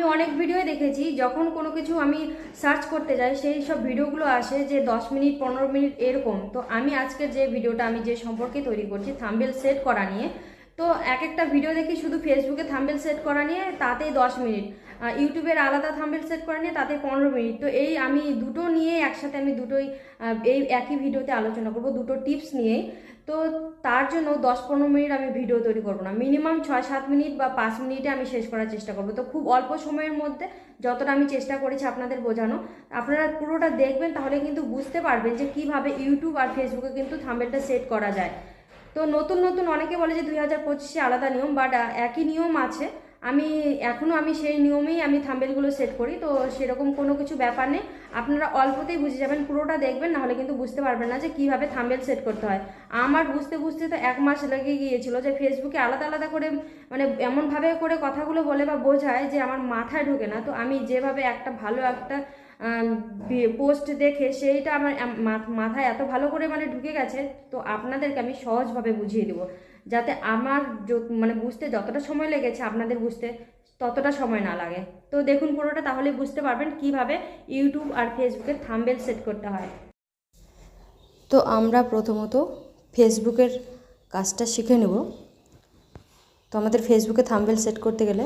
আমি অনেক ভিডিও দেখেছি, যখন কোনো কিছু আমি সার্চ করতে যাই, সেই সব ভিডিওগুলো আসে যে দশ মিনিট, পনেরো মিনিট এরকম। তো আমি আজকে যে ভিডিওটা আমি যে সম্পর্কে তৈরি করছি, থাম্বেল সেট করা নিয়ে তো এক একটা ভিডিও দেখি শুধু ফেসবুকে থাম্বেল সেট করা নিয়ে, তাতেই দশ মিনিট। ইউটিউবের আলাদা থাম্বেল সেট করা নিয়ে তাতে পনেরো মিনিট। তো এই আমি দুটো নিয়ে একসাথে আমি দুটোই এই একই ভিডিওতে আলোচনা করব, দুটো টিপস নিয়েই। তো তার জন্য দশ পনেরো মিনিট আমি ভিডিও তৈরি করব না। মিনিমাম ছয় সাত মিনিট বা পাঁচ মিনিটে আমি শেষ করার চেষ্টা করব। তো খুব অল্প সময়ের মধ্যে যতটা আমি চেষ্টা করেছি আপনাদের বোঝানো, আপনারা পুরোটা দেখবেন, তাহলে কিন্তু বুঝতে পারবেন যে কীভাবে ইউটিউব আর ফেসবুকে কিন্তু থাম্বেলটা সেট করা যায়। তো নতুন নতুন অনেকে বলে যে দুই হাজার পঁচিশে আলাদা নিয়ম বাট একই নিয়ম আছে। আমি এখনও আমি সেই নিয়মেই আমি থাম্বেলগুলো সেট করি, তো সেরকম কোনো কিছু ব্যাপার নেই। আপনারা অল্পতেই বুঝে যাবেন, পুরোটা দেখবেন, নাহলে কিন্তু বুঝতে পারবেন না যে কীভাবে থাম্বেল সেট করতে হয়। আমার বুঝতে বুঝতে তো এক মাস লেগে গিয়েছিল যে ফেসবুকে আলাদা আলাদা করে মানে এমনভাবে করে কথাগুলো বলে বা বোঝায় যে আমার মাথায় ঢোকে না। তো আমি যেভাবে একটা ভালো একটা পোস্ট দেখে সেইটা আমার মাথায় এত ভালো করে মানে ঢুকে গেছে, তো আপনাদেরকে আমি সহজভাবে বুঝিয়ে দেবো। যাতে আমার মানে বুঝতে যতটা সময় লেগেছে আপনাদের বুঝতে, ততটা সময় না লাগে। তো দেখুন পুরোটা তাহলে বুঝতে পারবেন কীভাবে ইউটিউব আর ফেসবুকে থাম্বেল সেট করতে হয়। তো আমরা প্রথমত ফেসবুকের কাজটা শিখে নেব। তো আমাদের ফেসবুকে থাম্বেল সেট করতে গেলে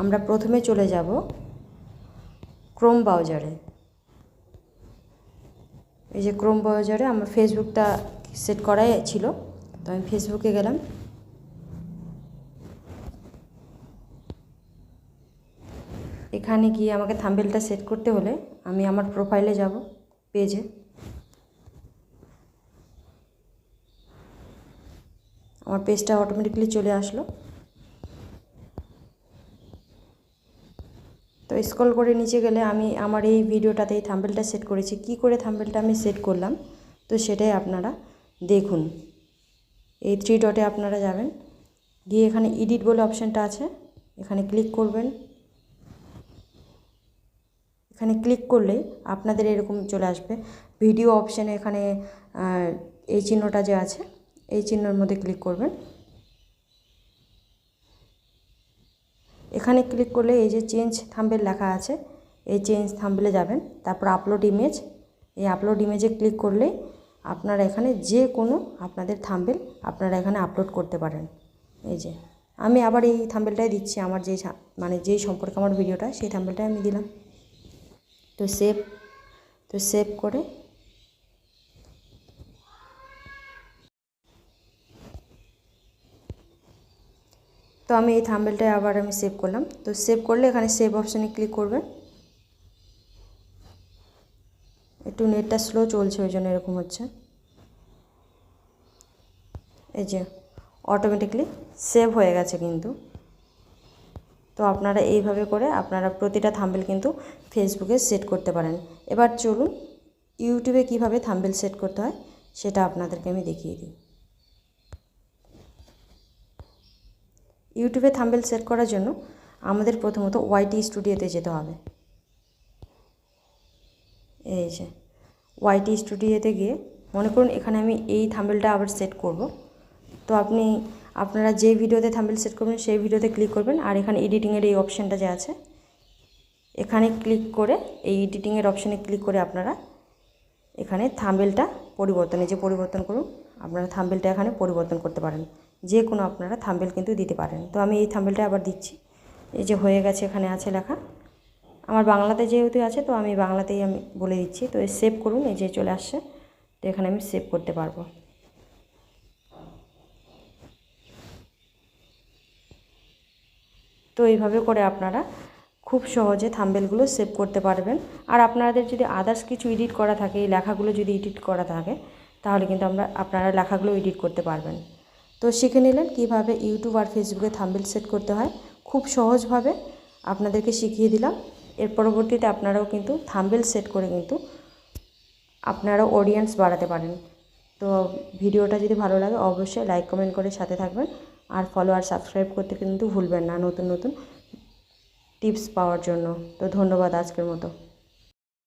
আমরা প্রথমে চলে যাব। ক্রোম ব্রাউজারে। এই যে ক্রোম ব্রাউজারে আমার ফেসবুকটা সেট করাই ছিল, তো আমি ফেসবুকে গেলাম। এখানে গিয়ে আমাকে থাম্বেলটা সেট করতে হলে আমি আমার প্রোফাইলে যাব, পেজে। আমার পেজটা অটোমেটিকলি চলে আসলো। তো স্ক্রল করে নিচে গেলে আমি আমার এই ভিডিওটাতে এই থাম্বেলটা সেট করেছি। কি করে থাম্বেলটা আমি সেট করলাম? তো সেটাই আপনারা দেখুন। এই থ্রি ডটে আপনারা যাবেন। গিয়ে এখানে এডিট বলে অপশানটা আছে। এখানে ক্লিক করবেন। এখানে ক্লিক করলেই আপনাদের এরকম চলে আসবে। ভিডিও অপশানে এখানে এই চিহ্নটা যে আছে, এই চিহ্নর মধ্যে ক্লিক করবেন। এখানে ক্লিক করলে এই যে চেঞ্জ থাম্বেল লেখা আছে, এই চেঞ্জ থাম্বেলে যাবেন, তারপর আপলোড ইমেজ এই আপলোড ইমেজে ক্লিক করলে আপনারা এখানে যে কোনো আপনাদের থাম্বেল আপনারা এখানে আপলোড করতে পারেন। এই যে, আমি আবার এই থাম্বেলটাই দিচ্ছি, আমার যেই মানে যেই সম্পর্কে আমার ভিডিওটা সেই থাম্বেলটাই আমি দিলাম। তো সেভ তো সেভ করে তো আমি এই থাম্বেলটায় আবার আমি সেভ করলাম। তো সেভ করলে এখানে সেভ অপশানে ক্লিক করবেন একটু নেটটা স্লো চলছে, ওই জন্য এরকম হচ্ছে। এই যে অটোমেটিকলি সেভ হয়ে গেছে কিন্তু। তো আপনারা এইভাবে করে আপনারা প্রতিটা থাম্বেল কিন্তু ফেসবুকে সেট করতে পারেন। এবার চলুন, ইউটিউবে কীভাবে থাম্বেল সেট করতে হয়, সেটা আপনাদেরকে আমি দেখিয়ে দিই। ইউটিউবে থাম্বেল সেট করার জন্য আমাদের প্রথমত ওয়াইটি স্টুডিওতে যেতে হবে। এই যে ওয়াইটি স্টুডিওতে গিয়ে মনে করুন এখানে আমি এই থাম্বেলটা আবার সেট করব। তো আপনি, আপনারা যে ভিডিওতে থাম্বেল সেট করবেন সেই ভিডিওতে ক্লিক করবেন আর এখানে এডিটিংয়ের এই অপশানটা যে আছে, এখানে ক্লিক করে এই এডিটিংয়ের অপশানে ক্লিক করে আপনারা এখানে থাম্বেলটা পরিবর্তন যে পরিবর্তন করুন, আপনারা থাম্বেলটা এখানে পরিবর্তন করতে পারেন। যে কোনো আপনারা থাম্বেল কিন্তু দিতে পারেন। তো আমি এই থাম্বেলটা আবার দিচ্ছি। এই যে হয়ে গেছে এখানে আছে লেখা। আমার বাংলাতে যেহেতু আছে, তো আমি বাংলাতেই আমি বলে দিচ্ছি। তো সেভ করুন, এই যে চলে আসছে। তো এখানে আমি সেভ করতে পারব। তো এইভাবে করে আপনারা খুব সহজে থাম্বেলগুলো সেভ করতে পারবেন। আর আপনাদের যদি আদার্স কিছু এডিট করা থাকে, এই লেখাগুলো যদি এডিট করা থাকে, তাহলে কিন্তু আমরা, আপনারা লেখাগুলো এডিট করতে পারবেন। তো শিখে নিলেন কীভাবে ইউটিউব আর ফেসবুকে থাম্বেল সেট করতে হয়। খুব সহজভাবে আপনাদেরকে শিখিয়ে দিলাম। এর পরবর্তীতে আপনারাও কিন্তু থাম্বেল সেট করে কিন্তু আপনারাও অডিয়েন্স বাড়াতে পারেন। তো ভিডিওটা যদি ভালো লাগে অবশ্যই লাইক কমেন্ট করে সাথে থাকবেন। আর ফলো আর সাবস্ক্রাইব করতে কিন্তু ভুলবেন না নতুন নতুন টিপস পাওয়ার জন্য। তো ধন্যবাদ আজকের মতো।